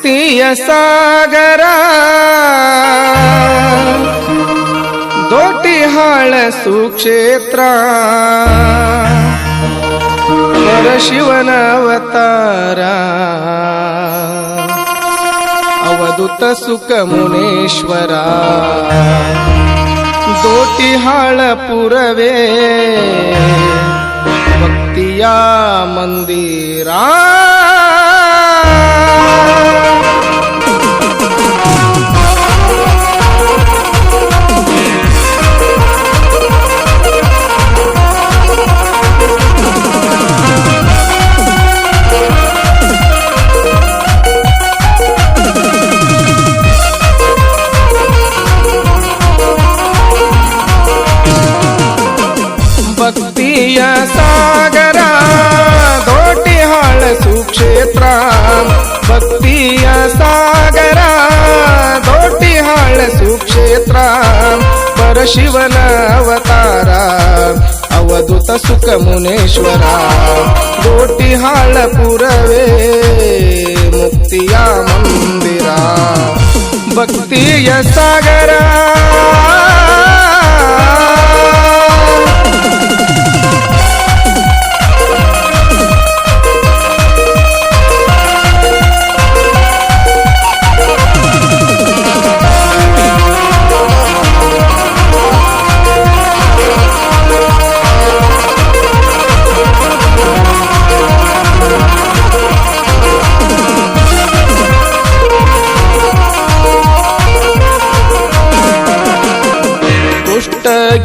ಭಕ್ತಿಯ ಸಾಗರ. ದೋಟಿಹಾಳ ಸುಕ್ಷೇತ್ರ. ಪರಶಿವನ ಅವತಾರ. ಅವಧೂತ ಸುಖ ಮುನೇಶ್ವರ. ದೋಟಿಹಾಳ ಪುರವೇ. ಭಕ್ತಿಯ ಮಂದಿರ. ಪರಶಿವನ ಅವತಾರ. ಅವಧೂತ ಸುಖ ಮುನೇಶ್ವರ ದೋಟಿಹಾಳ ಪುರವೇ ಮುಕ್ತಿಯ ಮಂದಿರ. ಭಕ್ತಿಯ ಸಾಗರ.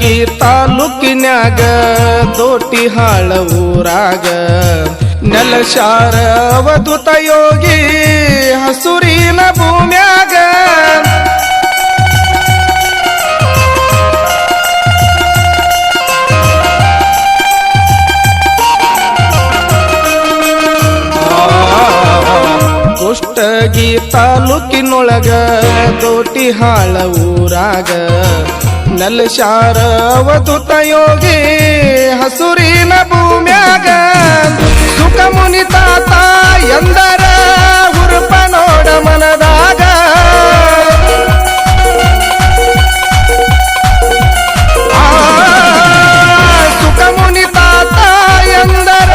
ಕುಷ್ಟಗಿ ತಾಲೂಕಿನ್ಯಾಗ ದೋಟಿಹಾಳ ಊರಾಗ. ನೆಲಶಾರ ಅವಧೂತ ಯೋಗಿ ಹಸುರಿನ ಭೂಮ್ಯಾಗ. ಕುಷ್ಟಗಿ ತಾಲೂಕಿನೊಳಗ ದೋಟಿಹಾಳ ಊರಾಗ. ನಲ್ಶಾರ ಅವಧೂತ ಯೋಗಿ, ಹಸುರಿನ ಭೂಮ್ಯಾಗ. ಸುಖ ಮುನಿ ತಾತ ಎಂದರ ಉರುಪ ನೋಡ ಮನದಾಗ. ಸುಖ ಮುನಿ ತಾತ ಎಂದರ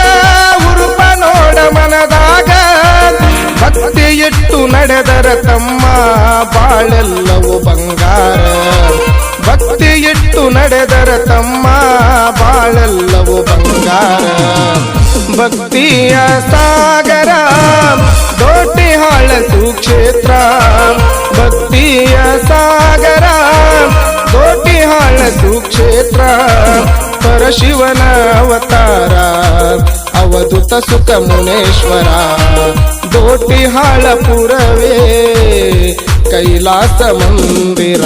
ಉರುಪ ನೋಡ ಮನದಾಗ. ಭಕ್ತಿ ಇಟ್ಟು ನಡೆದರ ತಮ್ಮ ಬಾಳೆಲ್ಲವೂ ಬಂಗಾರ. ಭಕ್ತಿ ಇಟ್ಟು ನಡೆದರ ತಮ್ಮ ಬಾಳೆಲ್ಲವೂ ಬಂಗಾರ. ಭಕ್ತಿಯ ಸಾಗರ ದೋಟಿಹಾಳ ಸುಕ್ಷೇತ್ರ. ಭಕ್ತಿಯ ಸಾಗರ ದೋಟಿಹಾಳ ಸುಕ್ಷೇತ್ರ. ಪರಶಿವನ ಅವತಾರ, ಅವಧೂತ ಸುಖ ಮುನೇಶ್ವರ ದೋಟಿಹಾಳ ಪುರವೇ ಕೈಲಾಸ ಮಂದಿರ.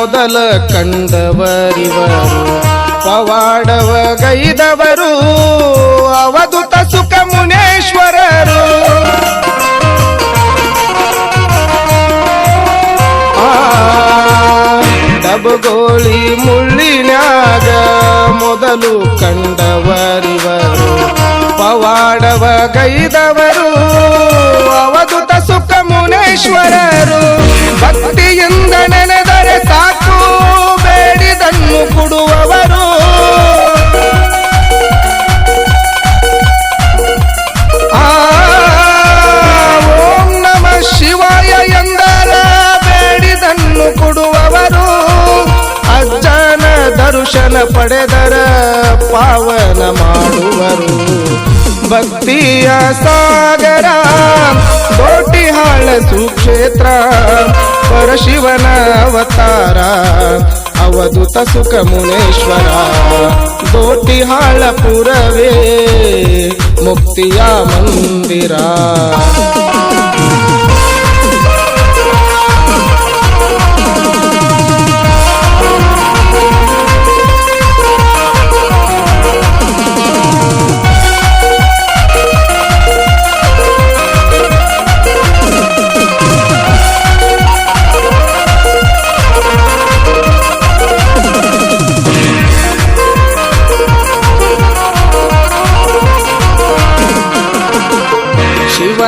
ಮೊದಲ ಕಂಡವರಿವರು, ಪವಾಡವ ಗೈದವರು, ಅವಧುತ ಸುಖ ಮುನೇಶ್ವರರು. ಡಬಗೋಳಿ ಮುಳ್ಳಿನಾಗ ಮೊದಲು ಕಂಡವರಿವರು, ಪವಾಡವ ಗೈದವರು, ಅವಧುತ ಸುಖ ಮುನೇಶ್ವರರು. ಪಡೆದರ ಪಾವನ ಮಾಡುವರು. ಭಕ್ತಿಯ ಸಾಗರ ದೋಟಿಹಾಳ ಸುಕ್ಷೇತ್ರ, ಪರಶಿವನ ಅವತಾರ, ಅವಧೂತ ಸುಖ ಮುನೇಶ್ವರ ದೋಟಿಹಾಳ ಪುರವೇ ಮುಕ್ತಿಯ ಮಂದಿರ.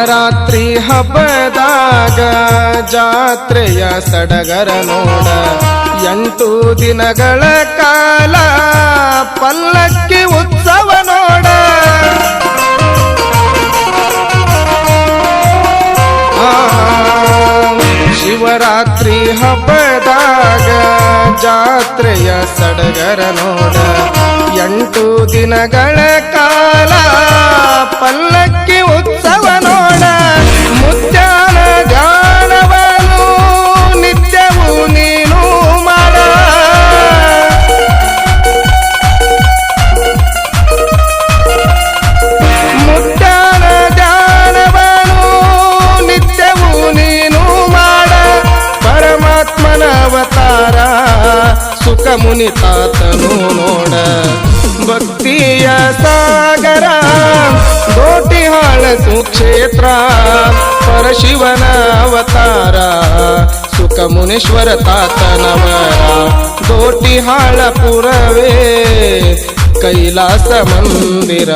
ಶಿವರಾತ್ರಿ ಹಬ್ಬದಾಗ ಜಾತ್ರೆಯ ಸಡಗರ ನೋಡ ಎಂಟು ದಿನಗಳ ಕಾಲ ಪಲ್ಲಕ್ಕಿ ಉತ್ಸವ ನೋಡ. ಶಿವರಾತ್ರಿ ಹಬ್ಬದಾಗ ಜಾತ್ರೆಯ ಸಡಗರ ನೋಡ ಎಂಟು ದಿನಗಳ ಕಾಲ ಪಲ್ಲಕ್ಕಿ ಉತ್ಸವ ಮುತ್ಯಾನ ಗಾನವನು, ನಿತ್ಯವೂ ನೀನು ಮಾಡ ಮುಟ್ಟಾನ ಜ್ಞಾನವನು ನಿತ್ಯವೂ ನೀನು ಮಾಡ. ಪರಮಾತ್ಮನ ಅವತಾರ ಸುಖ ಮುನಿ ತಾತನು ನೋಡ. ಭಕ್ತಿಯ ಸಾಗರ ಕೋಟಿಹಾಳ ಸುಕ್ಷೇತ್ರ ಪರಶಿವನ ಅವತಾರ ಸುಖ ಮುನೀಶ್ವರ ತಾತನವರ ದೋಟಿಹಾಳ ಪುರವೇ ಕೈಲಾಸ ಮಂದಿರ.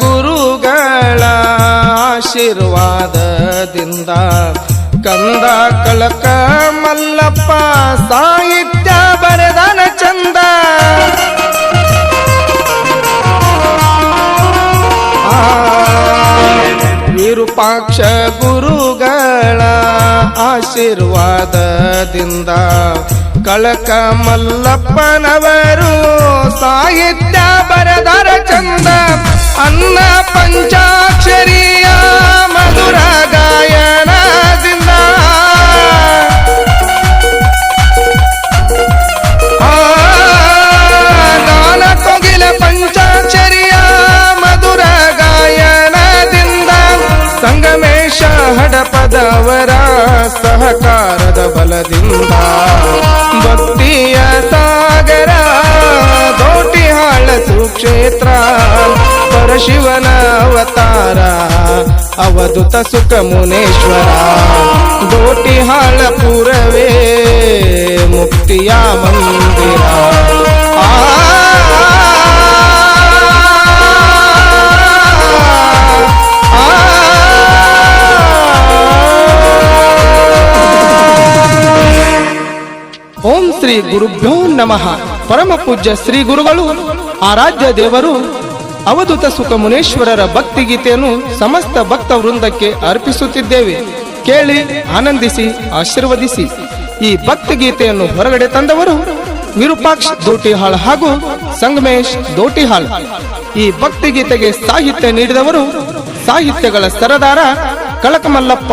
ಗುರುಗಳ ಆಶೀರ್ವಾದದಿಂದ ಕಂದ ಕಳಕ ಮಲ್ಲಪ್ಪ ಸಾಹಿತ್ಯ ಬರೆದನ ಚಂದ. ವಿರೂಪಾಕ್ಷ ಗುರುಗಳ ಆಶೀರ್ವಾದದಿಂದ ಕಳಕ ಮಲ್ಲಪ್ಪನವರು ಸಾಹಿತ್ಯ ಬರೆದರ ಚಂದ. అన్న పంచాక్షరియా మధుర గాయన ಅವಧುತ ಸುಖ ಮುನೇಶ್ವರ ದೋಟಿಹಾಳ ಪುರವೇ ಮುಕ್ತಿಯ ಮಂದಿರ ಆ ಓಂ ಶ್ರೀ ಗುರುಭ್ಯೋ ನಮಃ ಪರಮ ಪೂಜ್ಯ ಶ್ರೀ ಗುರುಗಳು ಆರಾಧ್ಯ ದೇವರು ಅವಧೂತ ಸುಖಮುನೇಶ್ವರರ ಭಕ್ತಿಗೀತೆಯನ್ನು ಭಕ್ತಿ ಗೀತೆಯನ್ನು ಸಮಸ್ತ ಭಕ್ತ ವೃಂದಕ್ಕೆ ಅರ್ಪಿಸುತ್ತಿದ್ದೇವೆ. ಕೇಳಿ, ಆನಂದಿಸಿ, ಆಶೀರ್ವದಿಸಿ. ಈ ಭಕ್ತಿಗೀತೆಯನ್ನು ಹೊರಗಡೆ ತಂದವರು ವಿರೂಪಾಕ್ಷ ದೋಟಿಹಾಳ್ ಹಾಗೂ ಸಂಗಮೇಶ್ ದೋಟಿಹಾಳ್. ಈ ಭಕ್ತಿಗೀತೆಗೆ ಸಾಹಿತ್ಯ ನೀಡಿದವರು ಸಾಹಿತ್ಯಗಳ ಸರದಾರ ಕಳಕಮಲ್ಲಪ್ಪ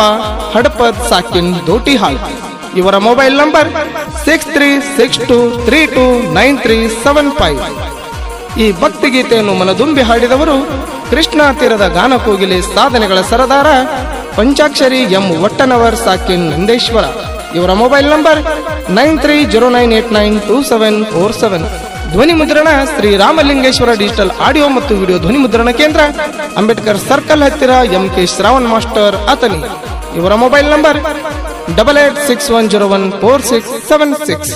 ಹಡಪದ್ ಸಾಕಿನ್ ದೋಟಿಹಾಳ್. ಇವರ mobile number six three six two three two nine three seven five. ಈ ಭಕ್ತಿ ಗೀತೆಯನ್ನು ಮನದುಂಬಿ ಹಾಡಿದವರು ಕೃಷ್ಣ ತೀರದ ಗಾನಕೋಗಿಲೆ ಸಾಧನೆಗಳ ಸರದಾರ ಪಂಚಾಕ್ಷರಿ ಎಂ ಒಟ್ಟನವರ್ ಸಾಕಿನ್ ನಂದೇಶ್ವರ. ಇವರ mobile number nine three zero nine eight nine two seven four seven. ಧ್ವನಿ ಮುದ್ರಣ ಶ್ರೀ ರಾಮಲಿಂಗೇಶ್ವರ ಡಿಜಿಟಲ್ ಆಡಿಯೋ ಮತ್ತು ವಿಡಿಯೋ ಧ್ವನಿ ಮುದ್ರಣ ಕೇಂದ್ರ ಅಂಬೇಡ್ಕರ್ ಸರ್ಕಲ್ ಹತ್ತಿರ M K Shravan master Athani ಇವರ mobile number double eight six one zero one four six seven six.